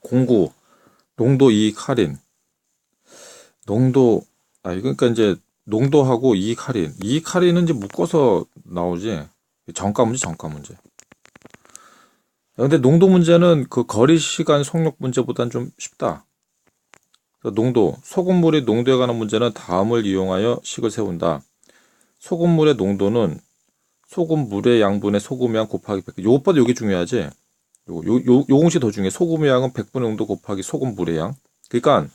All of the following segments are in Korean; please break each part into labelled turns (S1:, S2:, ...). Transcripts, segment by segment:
S1: 공구 농도 이익 할인. 농도 아 그러니까 이제 농도하고 이익 할인. 이익 할인은 이제 묶어서 나오지. 정가 문제 정가 문제. 근데 농도 문제는 그 거리 시간 속력 문제보다는 좀 쉽다. 농도 소금물의 농도에 관한 문제는 다음을 이용하여 식을 세운다. 소금물의 농도는 소금물의 양분의 소금의 양 곱하기 100 요것보다 요게 중요하지 요, 요, 공식 더 중요해 소금의 양은 100분의 농도 곱하기 소금물의 양 그러니까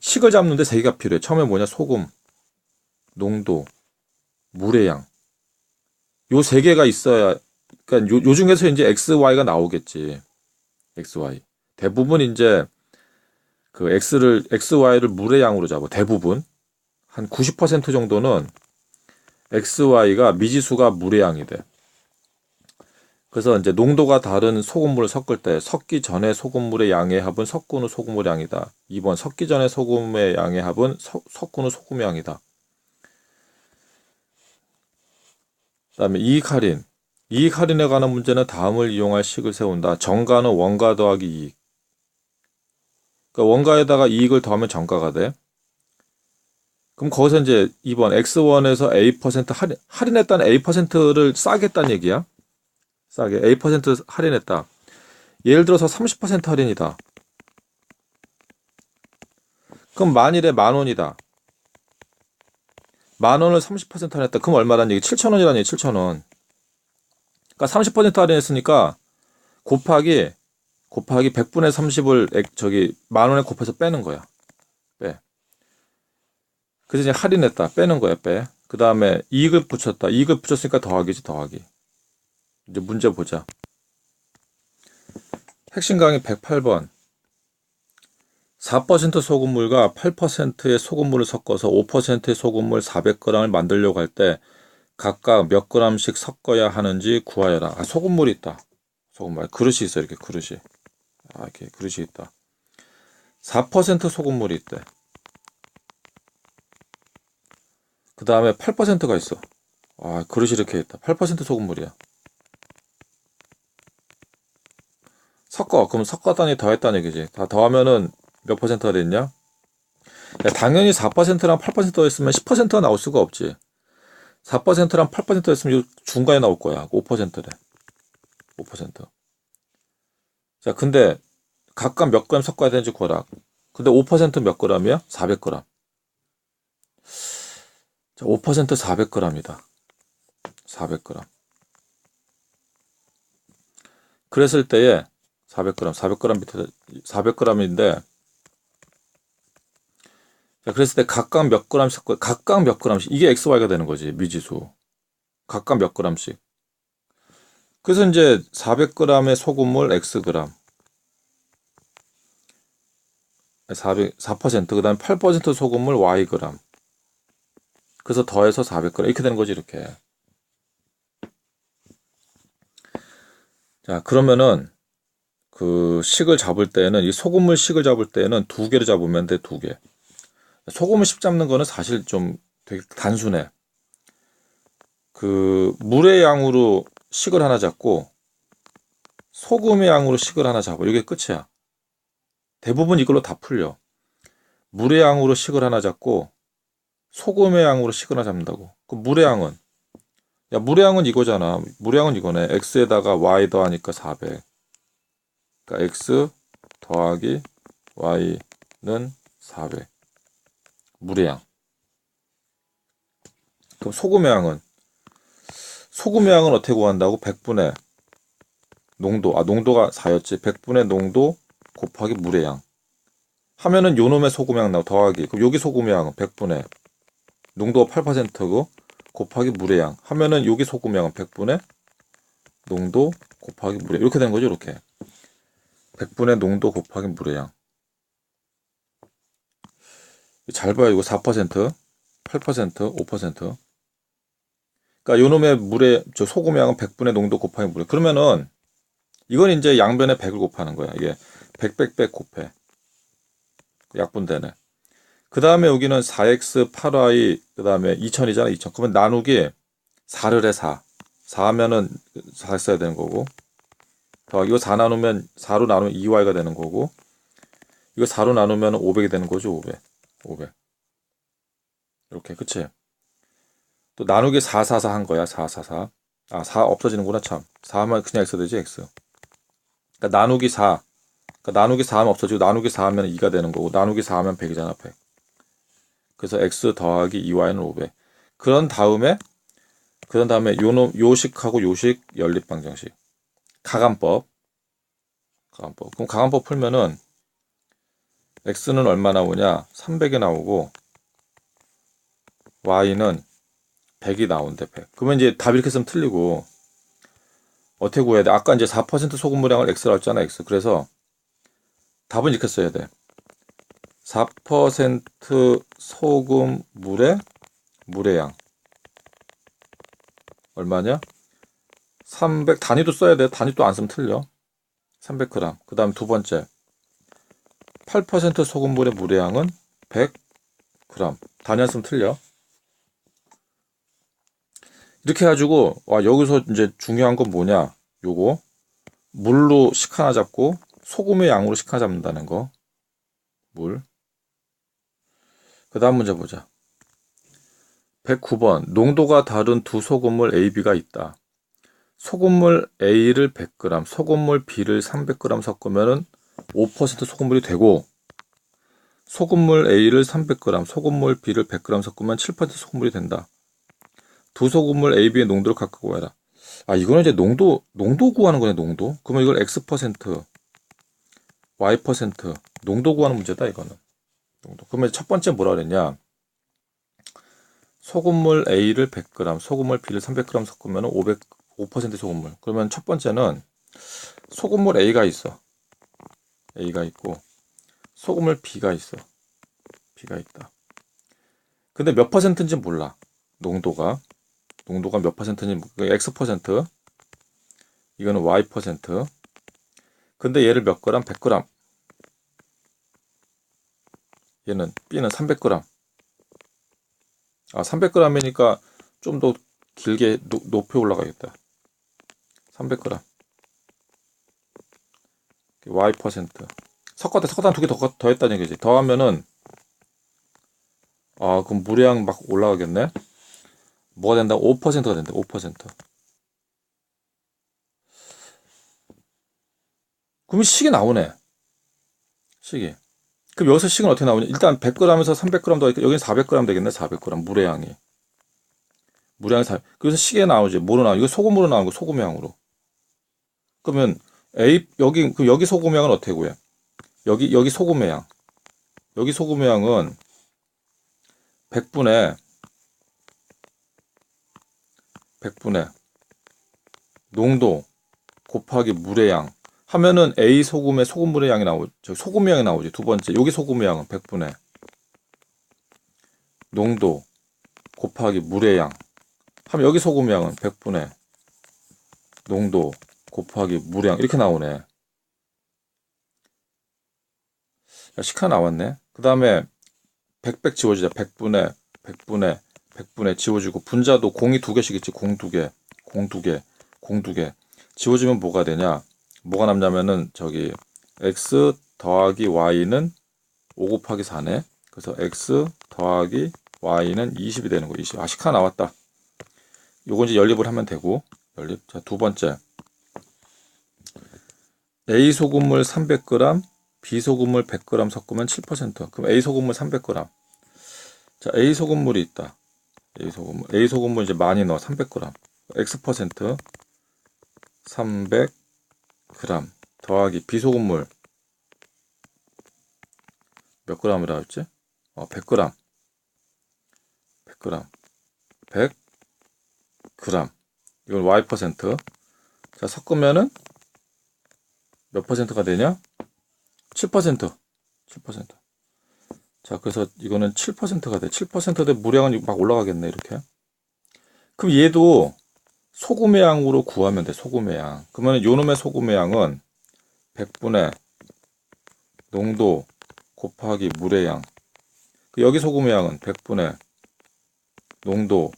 S1: 식을 잡는데 세 개가 필요해. 처음에 뭐냐? 소금, 농도, 물의 양. 요 세 개가 있어야, 그러니까 요, 요 중에서 이제 X, Y가 나오겠지. X, Y. 대부분 이제 그 X를, X, Y를 물의 양으로 잡아. 대부분. 한 90% 정도는 X, Y가 미지수가 물의 양이 돼. 그래서 이제 농도가 다른 소금물을 섞을 때 섞기 전에 소금물의 양의 합은 섞은 후 소금물의 양이다. 2번 섞기 전에 소금의 양의 합은 섞, 섞은 후 소금의 양이다. 그다음에 이익 할인. 이익 할인에 관한 문제는 다음을 이용할 식을 세운다. 정가는 원가 더하기 이익. 그러니까 원가에다가 이익을 더하면 정가가 돼. 그럼 거기서 이제 2번 X1에서 A% 할인, 할인했다는 A%를 싸겠다는 얘기야. 싸게 A% 할인했다. 예를 들어서 30% 할인이다. 그럼 만일에 만 원이다. 만 원을 30% 할인했다. 그럼 얼마라는 얘기? 7천 원이라는 얘기, 7천 원. 그러니까 30% 할인했으니까 곱하기 곱하기 100분의 30을 저기 만 원에 곱해서 빼는 거야. 빼. 그래서 이제 할인했다. 빼는 거야, 빼. 그 다음에 이익을 붙였다. 이익을 붙였으니까 더하기지, 더하기. 이제 문제 보자. 핵심 강의 108번. 4% 소금물과 8%의 소금물을 섞어서 5%의 소금물 400g을 만들려고 할 때 각각 몇 g씩 섞어야 하는지 구하여라. 아, 소금물이 있다. 소금물. 그릇이 있어, 이렇게 그릇이. 아, 이렇게 그릇이 있다. 4% 소금물이 있대. 그 다음에 8%가 있어. 아, 그릇이 이렇게 있다. 8% 소금물이야. 섞어. 그럼 섞었다니 더했다는 얘기지. 다 더하면은 몇 퍼센트가 됐냐? 야, 당연히 4%랑 8% 더했으면 10%가 나올 수가 없지. 4%랑 8% 더했으면 중간에 나올 거야. 5%래. 5%. 자, 근데 각각 몇 그램 섞어야 되는지 구하라. 근데 5%몇 그램이야? 400g. 자, 5% 400g이다. 400g. 그랬을 때에 400g, 400g 밑에 400g인데 자, 그랬을 때 각각 몇 g씩 각각 몇 g씩 이게 xy가 되는 거지 미지수. 각각 몇 g씩. 그래서 이제 400g의 소금물 xg 400, 4% 그 다음에 8% 소금물 yg 그래서 더해서 400g 이렇게 되는 거지 이렇게. 자 그러면은 그 식을 잡을 때는 이 소금물 식을 잡을 때는 두 개를 잡으면 돼 두 개. 소금을 식 잡는 거는 사실 좀 되게 단순해. 그 물의 양으로 식을 하나 잡고 소금의 양으로 식을 하나 잡아. 이게 끝이야. 대부분 이걸로 다 풀려. 물의 양으로 식을 하나 잡고 소금의 양으로 식을 하나 잡는다고. 그 물의 양은 야 물의 양은 이거잖아. 물의 양은 이거네. x에다가 y 더하니까 400. 그러니까 x 더하기 y는 400. 물의 양. 그럼 소금의 양은 소금의 양은 어떻게 구한다고? 100분의 농도. 아, 농도가 4였지. 100분의 농도 곱하기 물의 양. 하면은 요 놈의 소금의 양 나고 더하기. 그럼 여기 소금의 양은 100분의 농도가 8%고 곱하기 물의 양. 하면은 여기 소금의 양은 100분의 농도 곱하기 물의 양. 이렇게 되는 거죠, 이렇게. 100분의 농도 곱하기 물의 양. 잘 봐요. 이거 4%, 8%, 5%. 그러니까 요놈의 물의 저 소금의 양은 100분의 농도 곱하기 물의. 그러면은 이건 이제 양변에 100을 곱하는 거야. 이게 100, 100, 100 곱해. 약분 되네. 그 다음에 여기는 4x, 8y, 그 다음에 2000이잖아, 2000. 그러면 나누기 4를 해, 4. 4 하면은 4 써야 되는 거고. 더 이거 4 나누면 4로 나누면 2y가 되는 거고 이거 4로 나누면 500이 되는 거죠 500 500 이렇게 그치? 또 나누기 444 한 거야 444 아 4 없어지는구나 참. 4하면 그냥 x 되지 x. 그러니까 나누기 4 그러니까 나누기 4하면 없어지고 나누기 4하면 2가 되는 거고 나누기 4하면 100이잖아 100 그래서 x 더하기 2y는 500 그런 다음에 그런 다음에 요놈 요식하고 요식 연립 방정식 가간법. 가간법. 그럼 가간법 풀면은 x는 얼마 나오냐? 300이 나오고 y는 100이 나온대 100 그러면 이제 답 이렇게 쓰면 틀리고 어떻게 구해야 돼? 아까 이제 4% 소금물량을 x라고 했잖아 x. 그래서 답은 이렇게 써야 돼. 4% 소금 물의 물의 양. 얼마냐? 300 단위도 써야 돼. 단위 또안 쓰면 틀려. 300g. 그 다음 두 번째 8% 소금물의 물의 양은 100g. 단위 안 쓰면 틀려. 이렇게 해가지고 와 여기서 이제 중요한 건 뭐냐? 요거 물로 식 하나 잡고 소금의 양으로 식 하나 잡는다는 거. 물. 그 다음 문제 보자. 109번. 농도가 다른 두 소금물 A, B가 있다. 소금물 A를 100g, 소금물 B를 300g 섞으면 5% 소금물이 되고, 소금물 A를 300g, 소금물 B를 100g 섞으면 7% 소금물이 된다. 두 소금물 A, B의 농도를 각각 구해라. 아, 이거는 이제 농도, 농도 구하는 거네, 농도. 그러면 이걸 X%, Y%, 농도 구하는 문제다, 이거는. 농도. 그러면 첫 번째 뭐라 그랬냐? 소금물 A를 100g, 소금물 B를 300g 섞으면 500, 5% 소금물. 그러면 첫 번째는 소금물 A가 있어. A가 있고, 소금물 B가 있어. B가 있다. 근데 몇 퍼센트인지 몰라. 농도가. 농도가 몇 퍼센트인지, X 퍼센트. 이거는 Y 퍼센트. 근데 얘를 몇 그램? 100g. 얘는 B는 300g. 아, 300g이니까 좀 더 길게 노, 높이 올라가겠다. 300g. Y 퍼센트. 섞었다, 섞었다 두개 더, 더 했다는 얘기지. 더 하면은, 아, 그럼 물량 막 올라가겠네? 뭐가 된다? 5%가 된다, 5%. 그러면 식이 나오네. 식이. 그럼 여기서 식은 어떻게 나오냐? 일단 100g에서 300g 더하니까 여기는 400g 되겠네. 400g 물의 양이. 물의 양이 4 그래서 식에 나오지. 뭐로 나와? 이거 소금으로 나온 거 소금의 양으로. 그러면 A 여기 그 여기 소금의 양은 어떻게 구해? 여기 여기 소금의 양. 여기 소금의 양은 100분의 100분의 농도 곱하기 물의 양 하면은 A 소금의 소금물의 양이 나오죠. 저 소금의 양이 나오지. 두 번째. 여기 소금의 양은 100분의 농도 곱하기 물의 양. 하면 여기 소금의 양은 100분의 농도 곱하기 양. 이렇게 나오네. 야, 식하 나왔네. 그 다음에 100, 100 지워지자. 100분의 100분의 100분의 지워지고 분자도 공이 두 개씩 있지. 공 두 개. 공 두 개. 공 두 개. 지워지면 뭐가 되냐? 뭐가 남냐면은 저기 x 더하기 y는 5 곱하기 4네. 그래서 x 더하기 y는 20이 되는 거. 20. 아, 식하 나왔다. 요거 이제 연립을 하면 되고 연립. 자, 두 번째. A 소금물 300g, B 소금물 100g 섞으면 7%. 그럼 A 소금물 300g. 자, A 소금물이 있다. A 소금물. A 소금물 이제 많이 넣어. 300g. X 퍼센트 300 그램 더하기 비소금물 몇 그램이라 했지? 어, 100g. 100g. 100g. 이건 y 퍼센트. 자, 섞으면은 몇 퍼센트가 되냐? 7%. 7%. 자, 그래서 이거는 7%가 돼. 7%대 물량은 막 올라가겠네, 이렇게. 그럼 얘도 소금의 양으로 구하면 돼. 소금의 양. 그러면 요놈의 소금의 양은 100분의 농도 곱하기 물의 양. 그 여기 소금의 양은 100분의 농도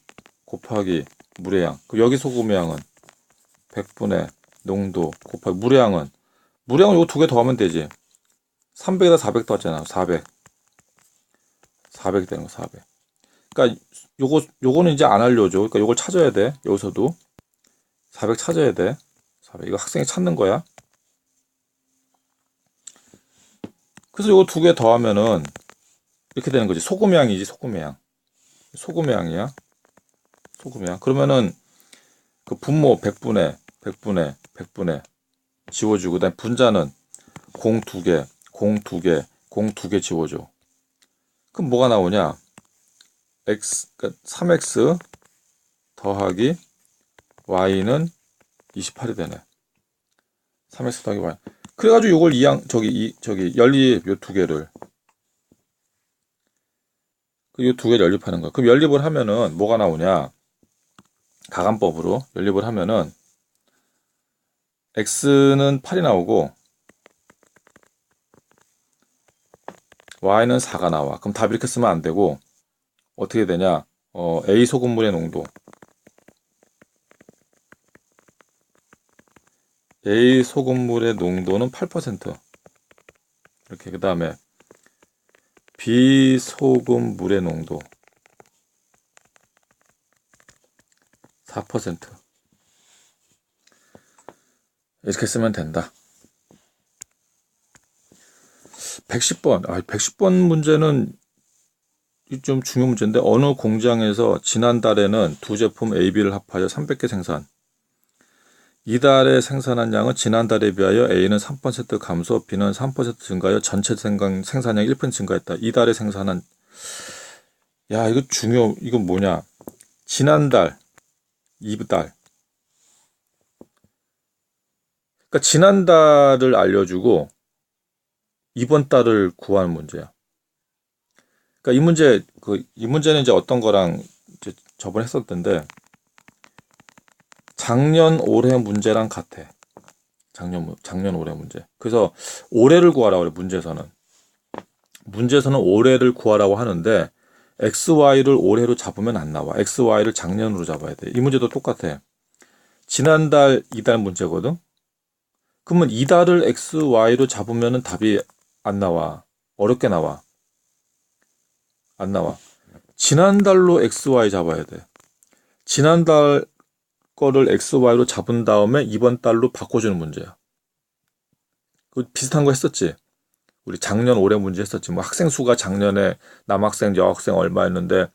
S1: 곱하기 물의 양. 그 여기 소금의 양은 100분의 농도 곱하기 물량은 물량은 요거 두 개 더 하면 되지 300에다 400 더했잖아 400 400 되는 거 400. 그러니까 요거 요거는 이제 안 알려줘. 그러니까 요걸 찾아야 돼. 여기서도 400 찾아야 돼. 400 이거 학생이 찾는 거야. 그래서 요거 두 개 더 하면은 이렇게 되는 거지. 소금의 양이지 소금의 양. 소금의 양이야. 소금의 양. 그러면은 그 분모 100분의 100분의 100분의 지워주고 그다음에 분자는 공 두 개, 공 두 개, 공 두 개 지워줘. 그럼 뭐가 나오냐? x 그러니까 3x 더하기 y는 28이 되네. 3x 더하기 y. 그래가지고 이걸 이양 저기 이 저기 연립 요 두 개를 그요두 개를 연립하는 거야. 그럼 연립을 하면은 뭐가 나오냐? 가감법으로 연립을 하면은 x는 8이 나오고 y는 4가 나와. 그럼 답 이렇게 쓰면 안 되고 어떻게 되냐? 어, A 소금물의 농도 A 소금물의 농도는 8% 이렇게 그 다음에 B 소금물의 농도 4% 이렇게 쓰면 된다. 110번, 아, 110번 문제는 좀 중요한 문제인데 어느 공장에서 지난달에는 두 제품 A, B를 합하여 300개 생산. 이달에 생산한 양은 지난달에 비하여 A는 3% 감소, B는 3% 증가하여 전체 생산, 생산량 1% 증가했다. 이달에 생산한 야 이거 중요 이건 뭐냐? 지난달, 이달. 그러니까 지난 달을 알려주고 이번 달을 구하는 문제야. 그러니까 이 문제 그 이 문제는 이제 어떤 거랑 이제 저번에 했었던데 작년 올해 문제랑 같아. 작년 작년 올해 문제. 그래서 올해를 구하라고 그래 문제에서는. 문제에서는 올해를 구하라고 하는데 x, y를 올해로 잡으면 안 나와. x, y를 작년으로 잡아야 돼. 이 문제도 똑같아. 지난달 이달 문제거든. 그러면 이달을 x, y로 잡으면 답이 안 나와. 어렵게 나와. 안 나와. 지난달로 XY 잡아야 돼. 지난달 거를 XY로 잡은 다음에 이번 달로 바꿔주는 문제야. 그 비슷한 거 했었지. 우리 작년 올해 문제 했었지. 뭐 학생 수가 작년에 남학생 여학생 얼마였는데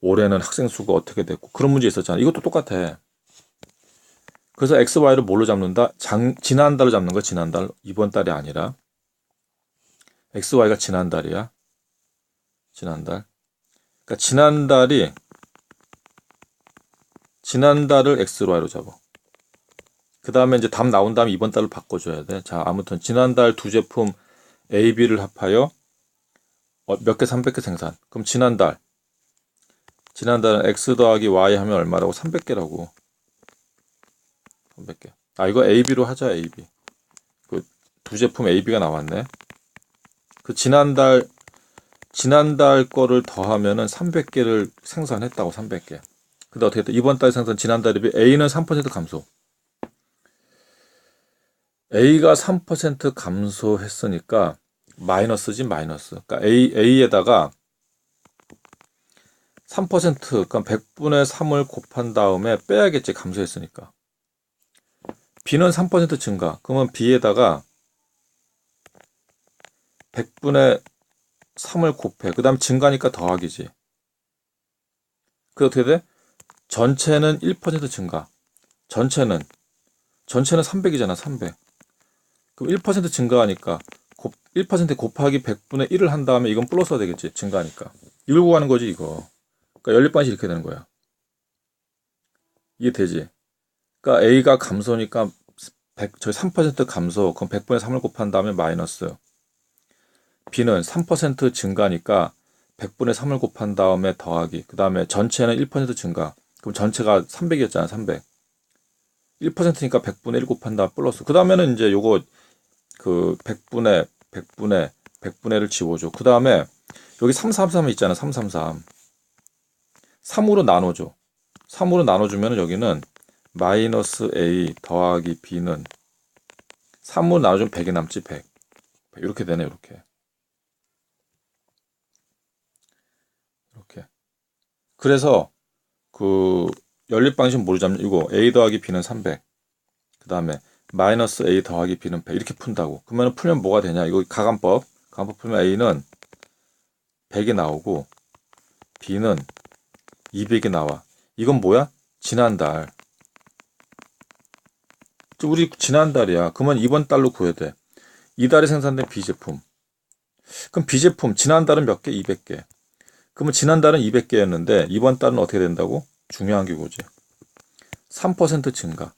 S1: 올해는 학생 수가 어떻게 됐고 그런 문제 있었잖아. 이것도 똑같아. 그래서 XY를 뭘로 잡는다? 장, 지난달로 잡는 거야. 지난달. 이번 달이 아니라. XY가 지난달이야. 지난달. 그러니까 지난달이 지난달을 x로 y로 잡아. 그 다음에 이제 답 나온 다음에 이번 달로 바꿔줘야 돼. 자, 아무튼 지난달 두 제품 A, B를 합하여 어, 몇 개, 300개 생산. 그럼 지난달. 지난달은 x 더하기 y 하면 얼마라고? 300개라고. 300개. 아, 이거 A, B로 하자, A, B. 그두 제품 A, B가 나왔네. 그 지난달 지난달 거를 더하면은 300개를 생산했다고 300개. 근데 어떻게 돼? 이번 달 생산 지난달에 비해 A는 3% 감소. A가 3% 감소했으니까 마이너스지 마이너스. 그러니까 A A에다가 3% 그러니까 100분의 3을 곱한 다음에 빼야겠지 감소했으니까. B는 3% 증가. 그러면 B에다가 100분의 3을 곱해. 그 다음 증가니까 더하기지. 그 어떻게 돼? 전체는 1% 증가. 전체는 전체는 300이잖아. 300. 그럼 1% 증가하니까 1% 곱하기 100분의 1을 한 다음에 이건 플러스가 되겠지. 증가하니까. 이걸 구하는 거지 이거. 그러니까 연립반식 이렇게 되는 거야. 이게 되지. 그러니까 A가 감소니까 100, 저희 3% 감소. 그럼 100분의 3을 곱한 다음에 마이너스. B는 3% 증가니까 100분의 3을 곱한 다음에 더하기. 그 다음에 전체는 1% 증가. 그럼 전체가 300이었잖아, 300. 1%니까 100분의 1 곱한 다음 플러스. 그 다음에는 이제 요거 그 100분의 100분의 100분의 를 지워줘. 그 다음에 여기 333 있잖아, 333. 3으로 나눠줘. 3으로 나눠주면 여기는 마이너스 A 더하기 B는 3으로 나눠주면 100이 남지 100. 이렇게 되네 이렇게. 이렇게. 그래서 그 연립 방식 모르자면 이거 A 더하기 B는 300. 그 다음에 마이너스 A 더하기 B는 100 이렇게 푼다고. 그러면 풀면 뭐가 되냐? 이거 가감법. 가감법 풀면 A는 100이 나오고 B는 200이 나와. 이건 뭐야? 지난달. 우리 지난달이야. 그러면 이번 달로 구해야 돼. 이달에 생산된 B제품. 그럼 B제품 지난달은 몇 개? 200개. 그러면 지난달은 200개였는데 이번 달은 어떻게 된다고? 중요한 게 뭐지? 3% 증가.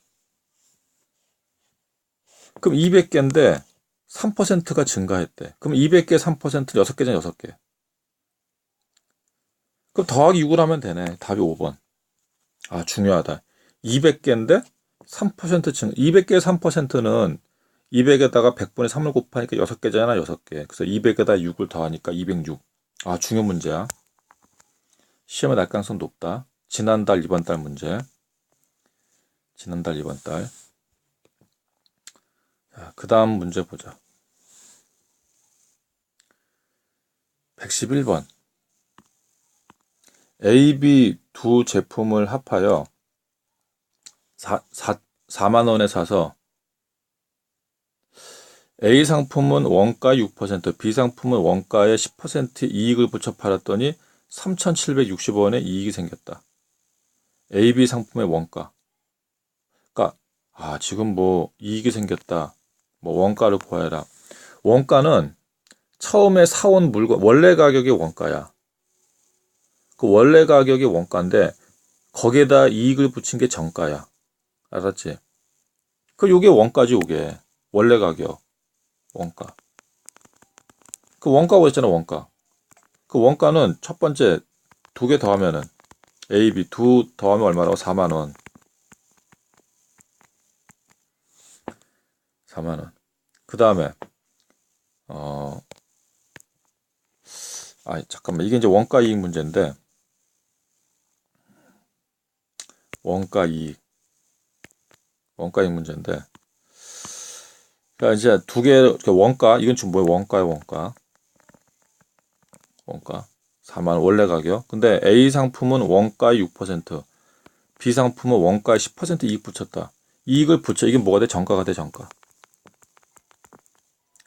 S1: 그럼 200개인데 3%가 증가했대. 그럼 200개 3%는 6개잖아, 6개. 그럼 더하기 6을 하면 되네. 답이 5번. 아, 중요하다. 200개인데 3% 증, 200개의 3%는 200에다가 100분의 3을 곱하니까 6개잖아, 6개. 그래서 200에다 6을 더하니까 206. 아, 중요 문제야. 시험에 날 가능성 높다. 지난달, 이번 달 문제. 지난달, 이번 달. 자, 그 다음 문제 보자. 111번. A, B 두 제품을 합하여 4, 4, 4만 원에 사서 A 상품은 원가 6%, B 상품은 원가에 10% 이익을 붙여 팔았더니 3,760원의 이익이 생겼다. A, B 상품의 원가. 그러니까 아, 지금 뭐 이익이 생겼다. 뭐 원가를 구해라. 원가는 처음에 사온 물건 원래 가격이 원가야. 그 원래 가격이 원가인데 거기에다 이익을 붙인 게 정가야. 알았지? 그 요게 원가지 요게. 원래 가격. 원가. 그 원가고 했잖아, 원가. 그 원가는 첫 번째 두 개 더하면은 A, B 두 더하면 얼마라고? 4만 원. 4만 원. 그 다음에 어, 아 잠깐만 이게 이제 원가 이익 문제인데 원가 이익 원가 이익 문제인데. 그러니까 이제 두 개 원가 이건 지금 뭐야 원가야 원가? 원가? 4만 원 원래 가격? 근데 A 상품은 원가의 6% B 상품은 원가의 10% 이익 붙였다. 이익을 붙여 이게 뭐가 돼? 정가가 돼 정가.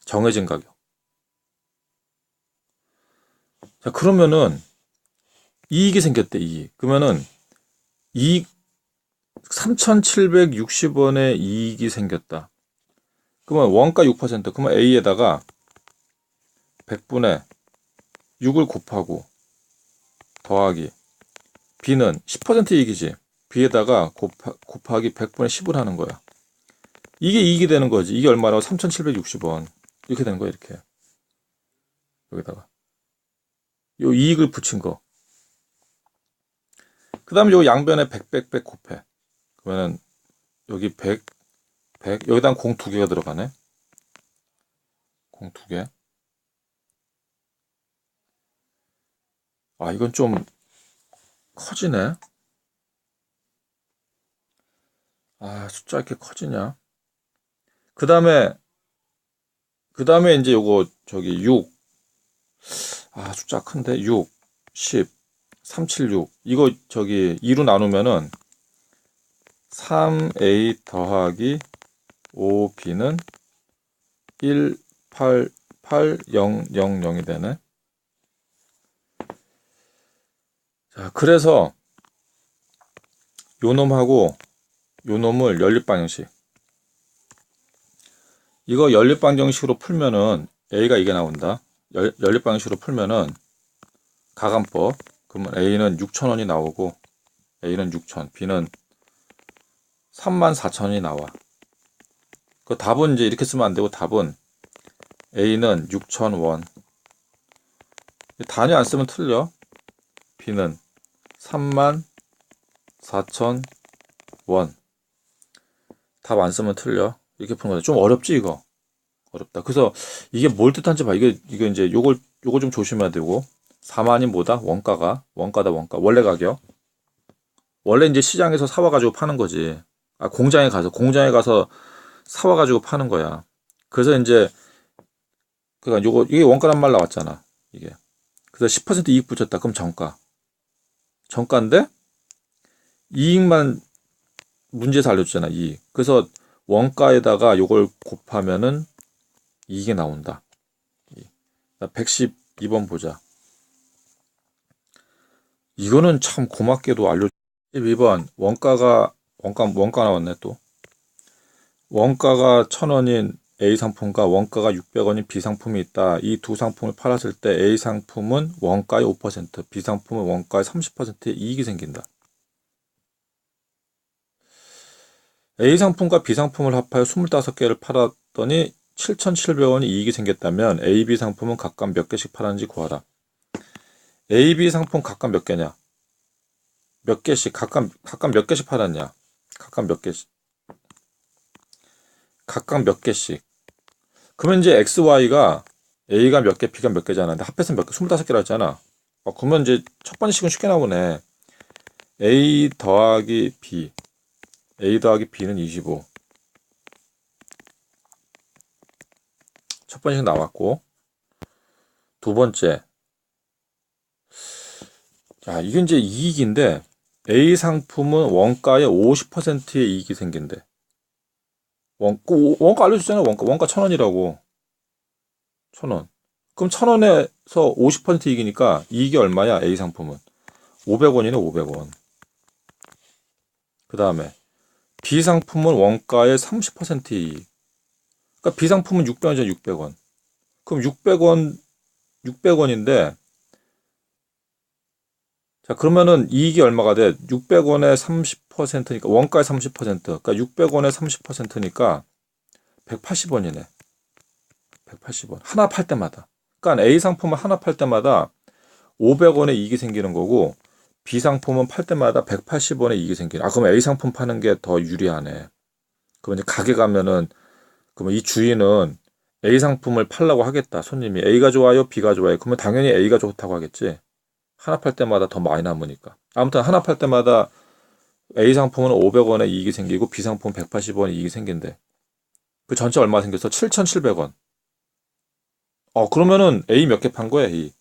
S1: 정해진 가격. 자 그러면은 이익이 생겼대 이익. 그러면은 이익 3,760원의 이익이 생겼다. 그러면 원가 6% 그러면 A에다가 100분의 6을 곱하고 더하기 B는 10% 이익이지. B에다가 곱하, 곱하기 100분의 10을 하는 거야. 이게 이익이 되는 거지. 이게 얼마라고? 3,760원. 이렇게 되는 거야, 이렇게. 여기다가. 요 이익을 붙인 거. 그 다음에 요 양변에 100, 100, 100 곱해. 그러면은 여기 100, 100 여기다 공 두 개가 들어가네. 공 두 개. 아 이건 좀 커지네. 아 숫자 이렇게 커지냐? 그 다음에 그 다음에 이제 요거 저기 6. 아 숫자 큰데 6, 10, 376 이거 저기 2로 나누면은 3a 더하기 5b는 188000이 되네. 자, 그래서 요 놈하고 요 놈을 연립방정식. 이거 연립방정식으로 풀면은 a가 이게 나온다. 연, 연립방정식으로 풀면은 가감법. 그러면 a는 6천원이 나오고 a는 6천, b는 3만 4천이 나와. 그 답은 이제 이렇게 쓰면 안 되고 답은 A는 6천 원. 단위 안 쓰면 틀려. B는 3만 4천 원. 답 안 쓰면 틀려. 이렇게 푸는 거다. 좀 어렵지 이거. 어렵다. 그래서 이게 뭘 뜻한지 봐. 이게 이거 이제 요걸 요거 좀 조심해야 되고 4만이 뭐다? 원가가 원가다 원가. 원래 가격. 원래 이제 시장에서 사와 가지고 파는 거지. 아, 공장에 가서, 공장에 가서 사와 가지고 파는 거야. 그래서 이제, 그니까 요거, 이게 원가란 말 나왔잖아. 이게. 그래서 10% 이익 붙였다. 그럼 정가. 정가인데, 이익만 문제에서 알려주잖아, 이익. 그래서 원가에다가 요걸 곱하면은 이게 나온다. 112번 보자. 이거는 참 고맙게도 알려 12번 원가가 원가 원가 나왔네 또. 원가가 1000원인 A 상품과 원가가 600원인 B 상품이 있다. 이 두 상품을 팔았을 때 A 상품은 원가의 5%, B 상품은 원가의 30%의 이익이 생긴다. A 상품과 B 상품을 합하여 25개를 팔았더니 7,700원이 이익이 생겼다면 A, B 상품은 각각 몇 개씩 팔았는지 구하라. A, B 상품 각각 몇 개냐? 몇 개씩 각각 각각 몇 개씩 팔았냐? 각각 몇 개씩? 각각 몇 개씩? 그러면 이제 X, Y가 A가 몇 개, B가 몇 개잖아. 근데 합해서 몇 개? 25개라 했잖아. 어, 그러면 이제 첫 번째 식은 쉽게 나오네. A 더하기 B. A 더하기 B는 25. 첫 번째 식 나왔고. 두 번째. 자, 이게 이제 이익인데, A 상품은 원가의 50%의 이익이 생긴대. 원, 그 원가 알려주잖아요, 원가. 원가 천 원이라고. 천 원. 그럼 천 원에서 50% 이익이니까 이익이 얼마야, A 상품은? 500원이네, 500원. 그 다음에, B 상품은 원가의 30% 이익. 그러니까 B 상품은 600원이잖아, 600원. 그럼 600원, 600원인데, 자, 그러면은 이익이 얼마가 돼? 600원에 30%니까, 원가의 30%. 그러니까 600원에 30%니까 180원이네. 180원. 하나 팔 때마다. 그러니까 A 상품을 하나 팔 때마다 500원의 이익이 생기는 거고, B 상품은 팔 때마다 180원의 이익이 생기는. 아, 그럼 A 상품 파는 게 더 유리하네. 그럼 이제 가게 가면은, 그러면 이 주인은 A 상품을 팔라고 하겠다. 손님이 A가 좋아요, B가 좋아요. 그러면 당연히 A가 좋다고 하겠지. 하나 팔 때마다 더 많이 남으니까. 아무튼 하나 팔 때마다 A 상품은 500원의 이익이 생기고 B 상품은 180원의 이익이 생긴대. 그 전체 얼마 생겼어? 7,700원. 어, 그러면은 A 몇 개 판 거야, A.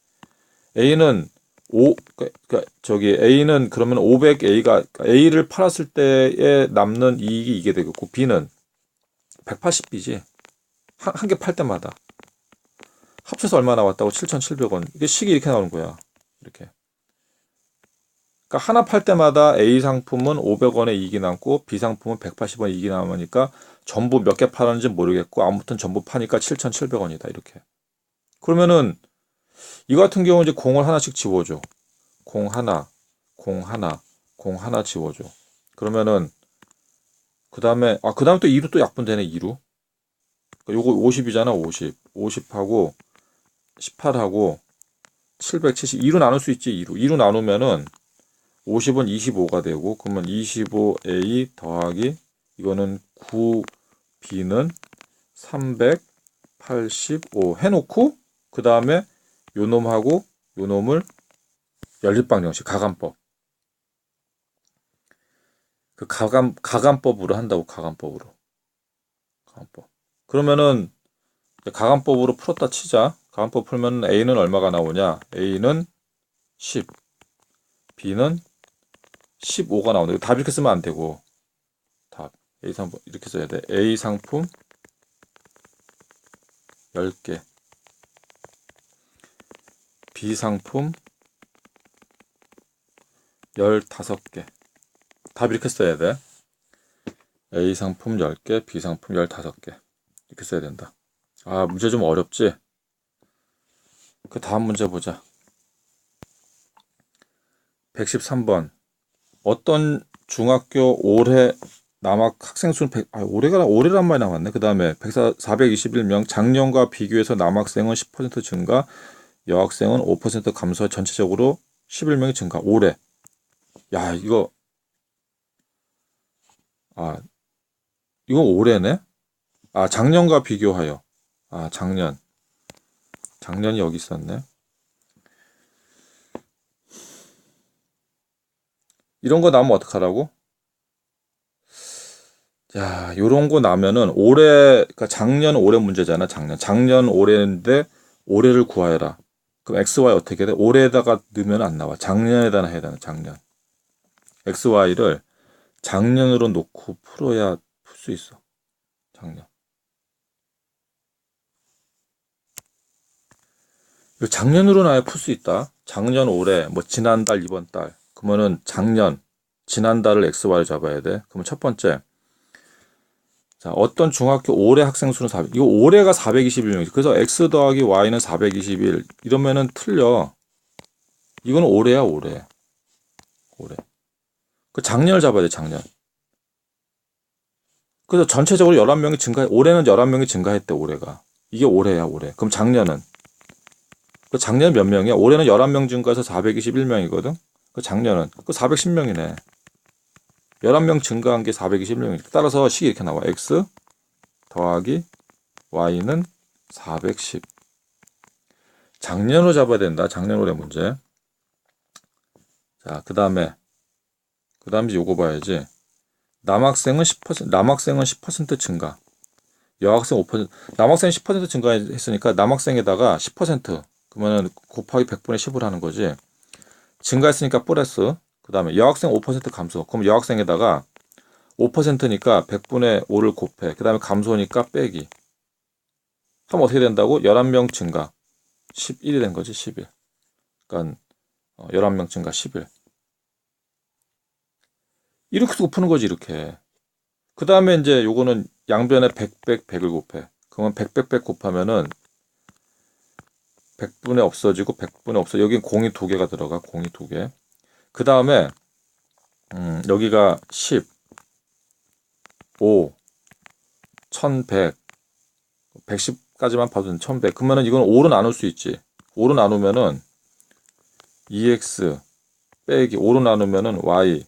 S1: A는 5, 그, 그, 저기 A는 그러면 500A가, A를 팔았을 때에 남는 이익이 이게 되겠고, B는 180B지. 한, 한개팔 때마다. 합쳐서 얼마 나왔다고? 7,700원. 이게 식이 이렇게 나오는 거야. 이렇게. 그러니까 하나 팔 때마다 A 상품은 500원의 이익이 남고 B 상품은 180원 이익이 남으니까 전부 몇 개 팔았는지 모르겠고 아무튼 전부 파니까 7,700원이다 이렇게. 그러면은 이 같은 경우 이제 공을 하나씩 지워줘. 공 하나, 공 하나, 공 하나 지워줘. 그러면은 그 다음에 아 그 다음에 또 2루 또 약분되네 2루. 그러니까 요거 50이잖아 50. 50하고 18하고 770 2로 나눌 수 있지 2로. 2로 나누면은 50은 25가 되고 그러면 25a 더하기 이거는 9b는 385 해놓고 그 다음에 요 놈하고 요 놈을 연립방 정식 가감법. 그 가감 가감법으로 한다고 가감법으로. 가감법. 그러면은 가감법으로 풀었다 치자 가함법 풀면 A는 얼마가 나오냐? A는 10, B는 15가 나오는데 답 이렇게 쓰면 안 되고 답 A 상품 이렇게 써야 돼. A 상품 10개 B 상품 15개 답 이렇게 써야 돼. A 상품 10개, B 상품 15개 이렇게 써야 된다. 아 문제 좀 어렵지? 그 다음 문제 보자. 113번. 어떤 중학교 올해 남학 학생 수는 100, 아, 올해가 올해란 말이 나왔네. 그 다음에 421명 작년과 비교해서 남학생은 10% 증가, 여학생은 5% 감소, 전체적으로 11명이 증가. 올해. 야, 이거 아, 이거 올해네? 아, 작년과 비교하여. 아, 작년. 작년이 여기 있었네. 이런 거 나오면 어떡하라고? 자, 요런 거 나면은 올해, 그러니까 작년 올해 문제잖아, 작년. 작년 올해인데 올해를 구하여라. 그럼 XY 어떻게 돼? 올해에다가 넣으면 안 나와. 작년에다 해야 되는 작년. XY를 작년으로 놓고 풀어야 풀 수 있어. 작년. 이거 작년으로 나야 풀 수 있다. 작년, 올해, 뭐 지난달, 이번 달. 그러면은 작년, 지난달을 XY를 잡아야 돼. 그러면 첫 번째. 자, 어떤 중학교 올해 학생 수는 400. 이거 올해가 421명이지. 그래서 X 더하기 Y는 421. 이러면은 틀려. 이거는 올해야, 올해. 올해. 그 작년을 잡아야 돼, 작년. 그래서 전체적으로 11명이 증가, 올해는 11명이 증가했대, 올해가. 이게 올해야, 올해. 그럼 작년은? 그 작년 몇 명이야? 올해는 11명 증가해서 421명이거든? 그 작년은? 그 410명이네. 11명 증가한 게 421명이니까. 따라서 식이 이렇게 나와. x 더하기 y는 410. 작년으로 잡아야 된다. 작년 올해 문제. 자, 그 다음에, 그 다음에 요거 봐야지. 남학생은 10%, 남학생은 10% 증가. 여학생 5%, 남학생 10% 증가했으니까 남학생에다가 10%, 그러면은 곱하기 100분의 10을 하는 거지. 증가했으니까 플러스, 그 다음에 여학생 5% 감소. 그럼 여학생에다가 5%니까 100분의 5를 곱해. 그 다음에 감소니까 빼기. 하면 어떻게 된다고? 11명 증가. 11이 된 거지, 11. 그러니까 11명 증가 11. 이렇게 해서 푸는 거지, 이렇게. 그 다음에 이제 요거는 양변에 100, 100, 100을 곱해. 그러면 100, 100, 100 곱하면은 100분에 없어지고 100분에 없어. 여기 공이 두 개가 들어가. 공이 두 개. 그 다음에 음, 여기가 10, 5, 1100, 110까지만 봐도 1100. 그러면은 이건 5로 나눌 수 있지. 5로 나누면은 2x 빼기 5로 나누면은 y는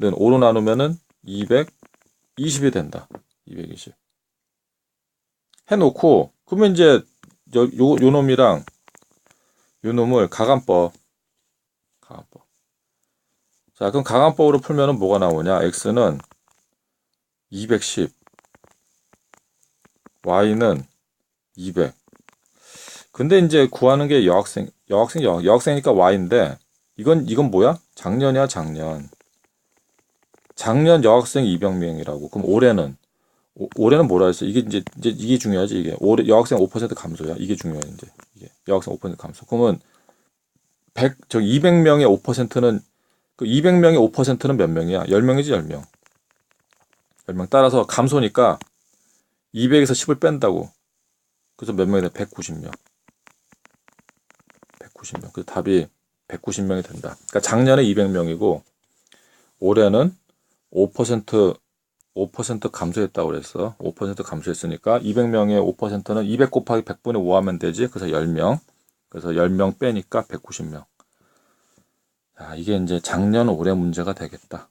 S1: 5로 나누면은 220이 된다. 220. 해놓고 그러면 이제 요, 요, 요 놈이랑 요 놈을 가간법. 가간법. 자 그럼 가간법으로 풀면은 뭐가 나오냐? x는 210 y는 200 근데 이제 구하는 게 여학생 여학생 여, 여학생이니까 y인데 이건 이건 뭐야? 작년이야? 작년. 작년 여학생 200명이라고. 그럼 올해는 오, 올해는 뭐라 했어? 이게 이제, 이제 이게 중요하지 이게. 올해 여학생 5% 감소야. 이게 중요해 이제. 이게 여학생 5% 감소. 그러면 100 저 200명의 5%는 그 200명의 5%는 몇 명이야? 10명이지 10명. 10명. 따라서 감소니까 200에서 10을 뺀다고. 그래서 몇 명이 돼? 190명. 190명. 그 답이 190명이 된다. 그러니까 작년에 200명이고 올해는 5% 5% 감소했다고 그랬어. 5% 감소했으니까 200명의 5%는 200 곱하기 100분의 5 하면 되지. 그래서 10명. 그래서 10명 빼니까 190명. 자, 이게 이제 작년 올해 문제가 되겠다.